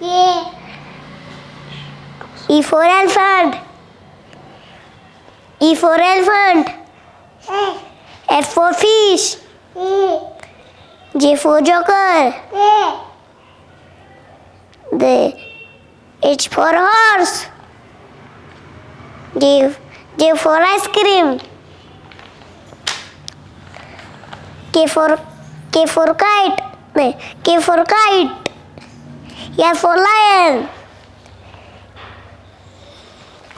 E for elephant. E for elephant. F for fish. J for joker. The H for horse. J J for ice cream. K for K for kite. No, K for kite. L for lion.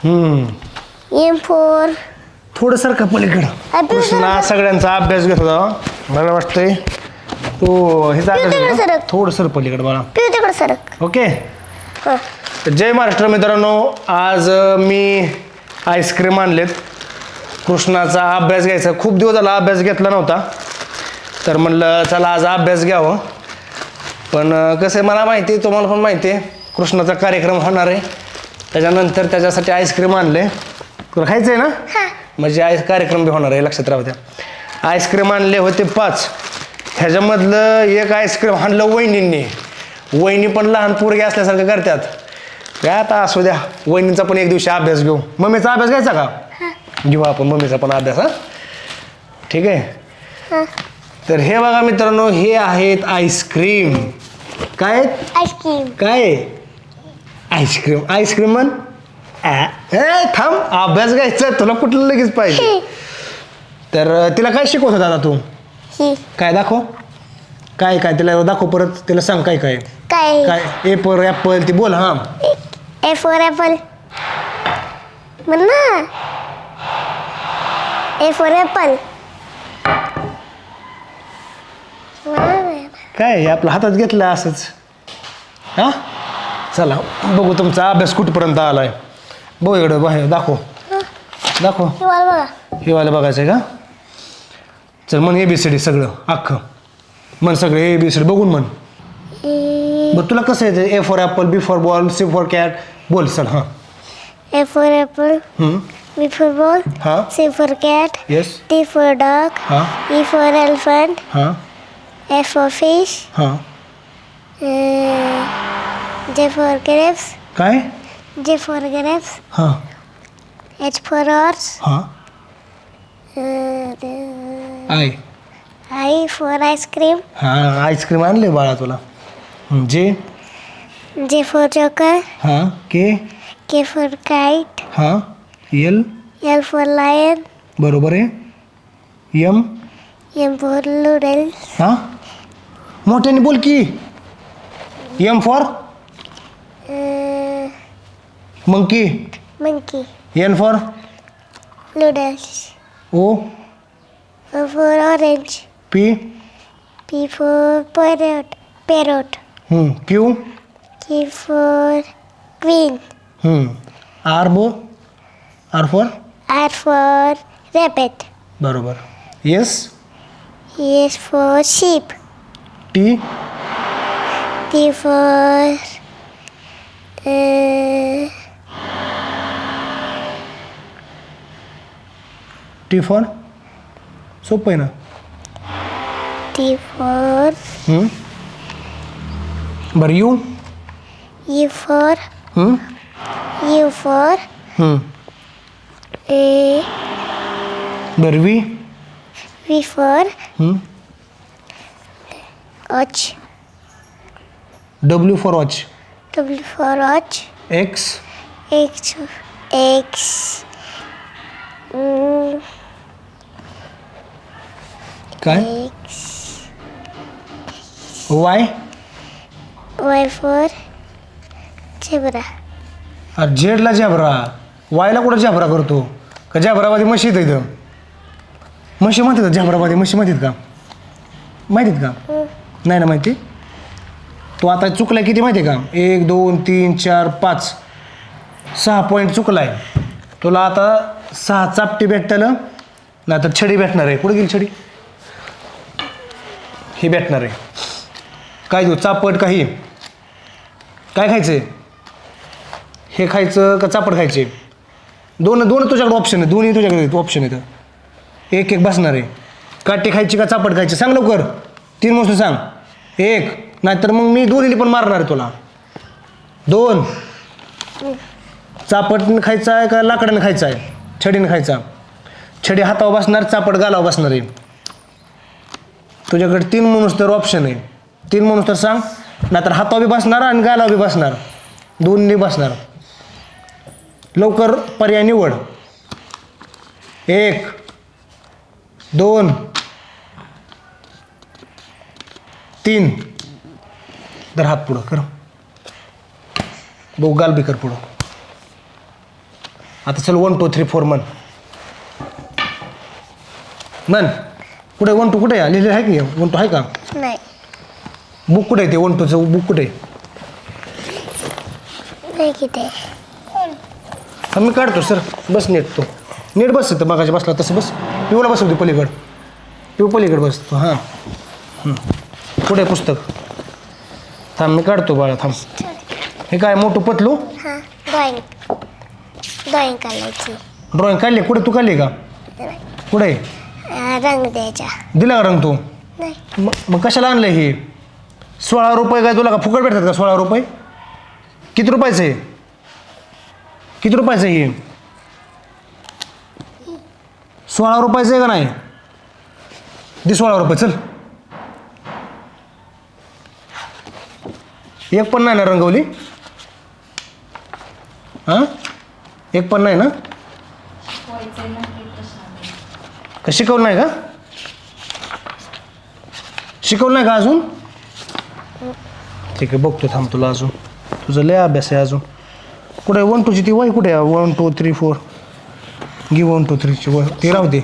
हम्म. M for थोडं सारखं पलीकडं? अभ्यास कृष्णा सगळ्यांचा अभ्यास घेत होता मला वाटतंय. तू हे तिकडे सरक. थोडं सर पलीकडे बाळा पिऊ तिकडे सरक. ओके. हं. तर जय महाराष्ट्र मित्रांनो आज अ, मी आईस्क्रीम आणलेत. कृष्णाचा अभ्यास घ्यायचा. खूप दिवस झाला अभ्यास घेतला नव्हता. तर म्हणलं चला आज अभ्यास घ्यावं. पण कसं आहे मला माहिती आहे तुम्हाला पण माहिती आहे कृष्णाचा कार्यक्रम होणार आहे. त्याच्यानंतर त्याच्यासाठी आईस्क्रीम आणले तुला खायचं आहे ना म्हणजे आईस कार्यक्रम बी होणार आहे लक्षात राहू द्या. आईस्क्रीम आणले होते पाच. ह्याच्यामधलं एक आईस्क्रीम आणलं वहिनींनी. वहिनी पण लहान पोरगे असल्यासारखं करतात. काय आता असू द्या वहिनीचा पण एक दिवशी अभ्यास घेऊ. मम्मीचा अभ्यास घ्यायचा का? घेऊ आपण मम्मीचा पण अभ्यास हा. ठीक आहे? तर हे बघा मित्रांनो हे आहेत आईस्क्रीम. काय? आईस्क्रीम काय? आईस्क्रीम आईस्क्रीम म्हण? आ, ए थांब. अभ्यास घ्यायचा. तुला कुठलं लगेच पाहिजे. तर अं, तिला काय शिकवत होता आता तू? ही. काय दाखव. काय काय? तिला दाखव परत. तिला सांग काय काय? काय? काय? ए पर ॲपल ती बोल हां. ए फॉर ॲपल म्हण ना. ए फॉर ॲपल काय हे आपल्या हातात घेतलं असंच? हां? चला बघू तुमचा अभ्यास कुठपर्यंत आलाय. बघू इकडं बाहेर दाखव. दाखव. बघा. हे वाला बघायचं आहे का? चल म्हण ए बी सी डी सगळं अख्खं. म्हण सगळं ए बी सी डी बघून म्हण. बरं तुला कसं येतं A for apple B for ball C for cat बोल चल हां. A for apple B for ball हां. C for cat yes T for dog हां. ई फॉर एलिफंट हां. एफ फॉर फिश हां. जे फॉर ग्रेप्स काय? J for grapes हां. H for horse हां. I I for ice cream हां ice cream आणले बाळा तुला. हं, जे जे फॉर जोकर हां. के के फॉर काइट हां. एल एल फॉर लायन बरोबर आहे. यम एम फॉर लुडल हां? मोठ्याने बोल की M for monkey monkey N for noodles O O for orange P P for parrot parrot Q Q for queen R बो R for R for rabbit बरोबर yes E is for sheep T T for uh, T for सोपं आहे ना T for हं? बरं U U for हं? U for हं. uh, बरं वी V for हं? Watch W for watch W for watch X X. X. Mm, काय X. Y Y for zebra. अरे झेडला झॅबरा वायला कुठं झॅबरा करतो? का झॅबरामध्ये म्हशी आहेत इथं? म्हशी माहिती का? झॅबरामध्ये म्हशी माहितीत का? माहितीत का? नाही ना माहिती? तो आता चुकला किती माहिती आहे का? एक दोन तीन चार पाच. सहा पॉईंट चुकला आहे तुला आता सहा चापटी भेटताल नाही तर छडी भेटणार आहे. कुठे गेली छडी? ही भेटणार आहे. काय देऊ चापट काही काय खायचं आहे हे खायचं का चापट खायचे दोन दोन तुझ्याकडे ऑप्शन आहे. दोन्ही तुझ्याकडे ऑप्शन आहेत एक एक बसणार आहे. काटे खायची का चापट खायची? सांग लवकर. तीन वस्तू सांग. एक. नाहीतर मग मी दोन्हीने पण मारणार आहे तुला. दोन. चापटने खायचा आहे का लाकडाने खायचा आहे? छडीने खायचा. छडी हातावर बसणार चापट गालावर बसणार आहे. तुझ्याकडे तीन माणूस तर ऑप्शन आहे. तीन माणूस तर सांग. नाहीतर हातावर बी बसणार आणि गालावर बी बसणार. दोन्ही बसणार. लवकर पर्याय निवड. एक. दोन. तीन. तर हात पुढं कर। बघू गाल बी कर पुढं आता चल वन टू थ्री फोर मन मन कुठे? वन टू कुठे? आहे लिहिलेलं आहे की? वन टू आहे का? नाही. बुक कुठे आहे ते? वन टूचं बुक कुठे आहे? नाही किती? हा मी काढतो सर. बस नीट तो. नीट बस तर मागाशी बसला तसं बस. पिऊला बसवते पलीकड. पिऊ पलीकड बसतो हां. हं. कुठे पुस्तक? थांब मी काढतो बाळा थांब. हे काय मोठं पतलू? हां ड्रॉइंग. ड्रॉइंग काढायची. ड्रॉइंग काढली कुठे तू काढली का. कुठे? अं, रंग द्यायचा. दिला का रंग तू? नाही. मग मग कशाला आणलं हे? सोळा रुपये काय तुला का फुकट भेटतात का सोळा रुपये? किती रुपयाचं आहे किती रुपयाचं आहे हे? सोळा रुपयाचं आहे का नाही? दे सोळा रुपये चल. एक पण नाही ना रंगवली? हां? एक पण नाही ना? का शिकवलं नाही का? शिकवलं नाही का अजून? ठीक आहे बघतो थांब तुला अजून. तुझं लय अभ्यास आहे अजून. कुठे वन टूची ती वय कुठे आहे? वन टू थ्री फोर गी वन टू थ्रीची वय. ती राहू दे.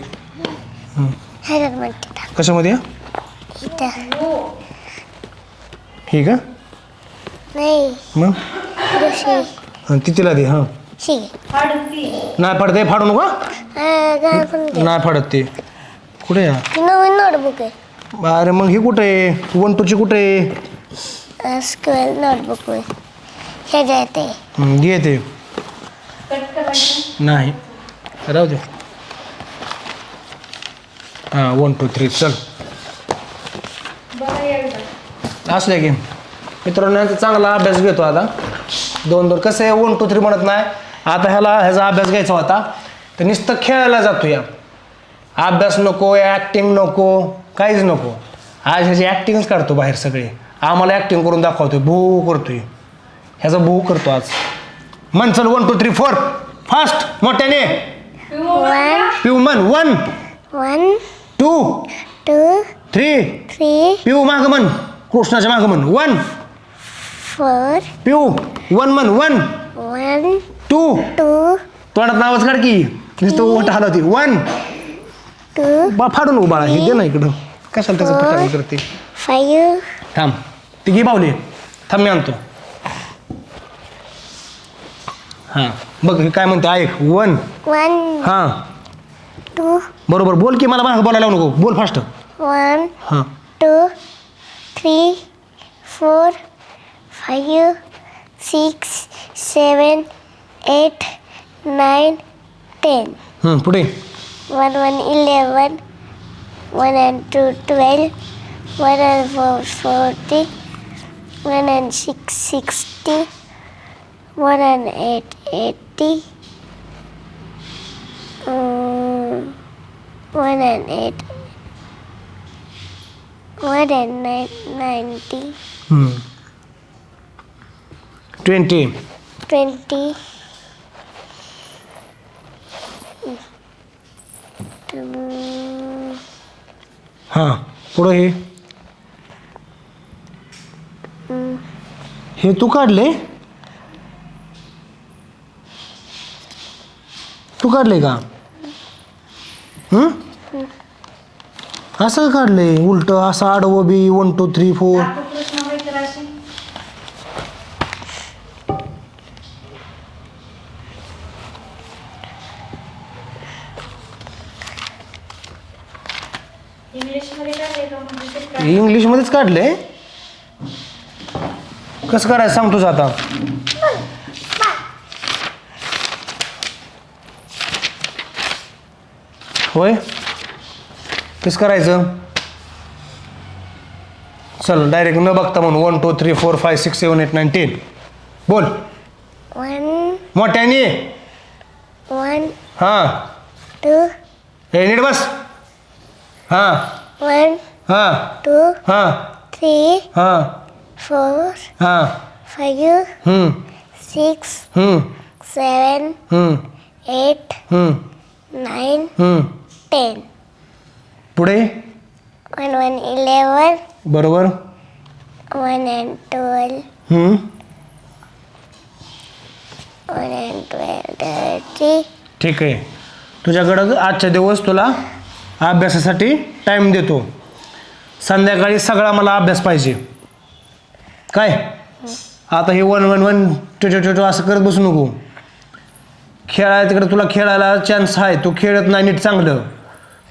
ह्याच्यात म्हणते थांब. कशामध्ये? आहे? इथं. ही का? नाही. मग? दुसरी हां ती तिला दे हां. नाही फाडत आहे फाडू नको. हा? नाही फाडत ते. कुठे आहे? नवीन नोटबुक आहे. अरे मग ही कुठे आहे? वन टूची कुठे आहे? स्क्वेअर नोटबुक आहे ह्याच्यात आहे हं, घे ते. नाही. राहू दे. हां वन टू थ्री चल. असले की. मित्रांनो यांचा चांगला अभ्यास घेतो आता. दोन दोन कसं आहे वन टू थ्री म्हणत नाही. आता ह्याला ह्याचा अभ्यास घ्यायचा होता. तर नुसतं खेळायला जातो या अभ्यास नको ॲक्टिंग नको काहीच नको. आज ह्याची ॲक्टिंगच काढतो बाहेर सगळे. आम्हाला ॲक्टिंग करून दाखवतोय. भू करतोय. ह्याचा भू करतो आज. मन चल one two three four fast मोठ्याने. पिऊ मन one one two two three three पिऊ मागं मन कृष्णाच्या मागं मन वन फोर पिऊ वन मन वन वन टू टू तोंडात नावच काढ की. नुसतं ओठ हलवती. वन टू बा फाडून उभा हे दे ना इकडं. कशाला त्याचं पिटाळी करते? फाईव्ह थांब. ती घे बावली थांब मी आणतो. हां. बघ हे काय म्हणते? ऐक. वन वन हां. टू बरोबर. बोल की मला मागं बोलायला लावू नको. बोल फास्ट वन हां. Two three four five, six, seven, eight, nine, ten. Hmm, put in. One, one, eleven. One and two, twelve. One and four, forty. One and six, sixty. One and eight, eighty. Um, one and eight. One and nine, ninety. Hmm. Twenty. Twenty. हां पुढं हे. हे तू काढले? तू काढले का? हं? असं काढले उलट असं आडवं B one two three four इंग्लिशमध्येच काढले कसं करायचं सांग तुझं आता. होय? कसं करायचं? चल डायरेक्ट न बघता म्हणून one two three four five six seven eight nine ten बोल. वन मोठ्याने. वन हां. टू हे नीट बस. हां. वन हां. टू हां. थ्री हां. फोर हां. फाईव्ह हम्म, सिक्स हम्म, हम्म, हम्म, हम्म. पुढे? वन वन इलेवन बरोबर. One and twelve. Hmm, and twelve thirty. ठीक आहे. तुझ्याकडं आजच्या दिवस तुला अभ्यासासाठी टाईम देतो. संध्याकाळी सगळा मला अभ्यास पाहिजे. काय? आता हे one one one two two two असं करत बसू नको. खेळायला तिकडे तुला खेळायला चान्स आहे तू खेळत नाही नीट चांगलं.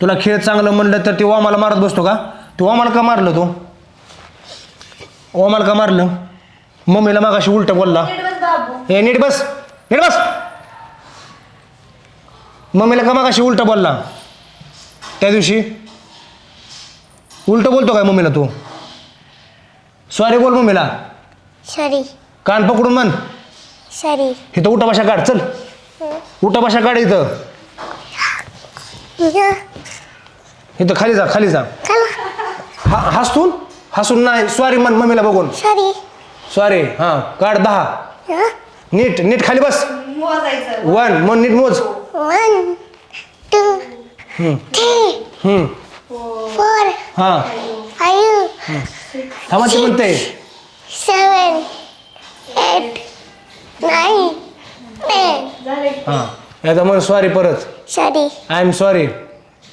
तुला खेळ चांगलं म्हणलं तर ते ओमाला मारत बसतो का? तू ओमाला का मारलं तो? ओमाला का मारलं? मम्मीला मागाशी उलटं बोलला. हे नीट बस. नीट बस. मम्मीला का मागाशी उलटं बोलला? त्या दिवशी? उलटं बोलतो काय मम्मीला तू? सॉरी बोल मम्मीला. सॉरी कान पकडून म्हण. सॉरी इथं उठा भाषा काढ चल. उठा भाषा काढ इथं. इथं खाली जा खाली जा. हा हसून? हसून नाही. सॉरी म्हण मम्मीला बघून. सॉरी सॉरी हां काढ दहा. नीट नीट खाली बस. वन मग नीट मोज. One two hmm, four. हां. फाईव्ह. थांबा ते म्हणते सेवन एट नाईन टेन. झाले. हां. आता मग सॉरी परत. Sorry I am sorry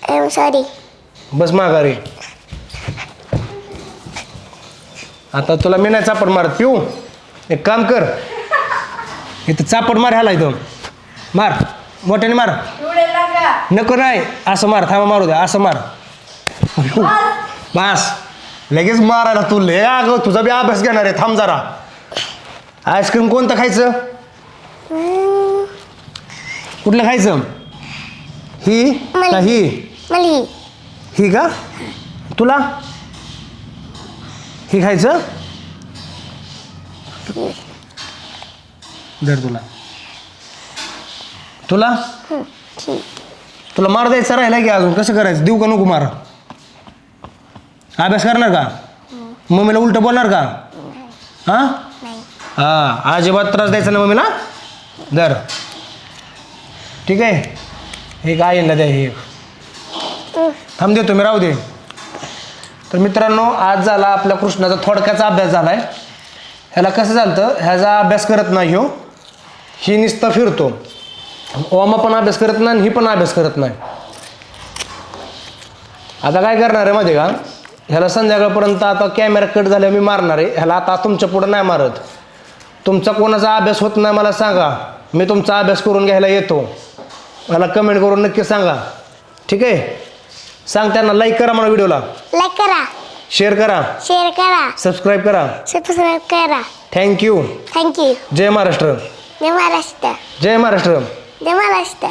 I am sorry बस माघारी. आता तुला मी नाही चापड मारत पिऊ. एक काम कर. इथं चापड मार ह्याला इथं. मार. मोठ्याने मार. नको नाही. असं मार. थांबा मारू द्या असं मार. बस. लगेच मारायला तू लय अगं तुझा बी अभ्यास घेणार आहे. थांब जरा. आईस्क्रीम कोणतं खायचं? कुठलं खायचं? ही का ही? मली ही का? तुला? ही खायचं? दर तुला. तुला? तुला मार द्यायचा राहिला की अजून? कसं करायचं? देऊ का नको मार? अभ्यास करणार का? मम्मीला उलट बोलणार का? हा? हा अजिबात त्रास द्यायचा ना मम्मीला. दर ठीक आहे? हे काय ना द्या हे. थांब देतो मी राहू दे. तर मित्रांनो आज झाला आपल्या कृष्णाचा थोडक्याचा अभ्यास झाला आहे ह्याला कसं झालं ह्याचा अभ्यास करत नाही हो. ही नुसतं फिरतो. ओमा पण अभ्यास करत नाही आणि ही पण अभ्यास करत नाही. आता काय करणार आहे माहिती आहे का? ह्याला संध्याकाळपर्यंत आता कॅमेरा कट झाल्यावर मी मारणार आहे. ह्याला आता तुमच्या पुढं नाही मारत. तुमचा कोणाचा अभ्यास होत नाही मला सांगा. मी तुमचा अभ्यास करून घ्यायला येतो. मला कमेंट करून नक्की सांगा. ठीक आहे? सांग त्यांना लाईक करा मला व्हिडिओला लाईक करा. शेअर करा. शेअर करा. सबस्क्राईब करा. सबस्क्राईब करा. थँक्यू थँक्यू जय महाराष्ट्र. जय महाराष्ट्र. जय महाराष्ट्र. जय महाराष्ट्र.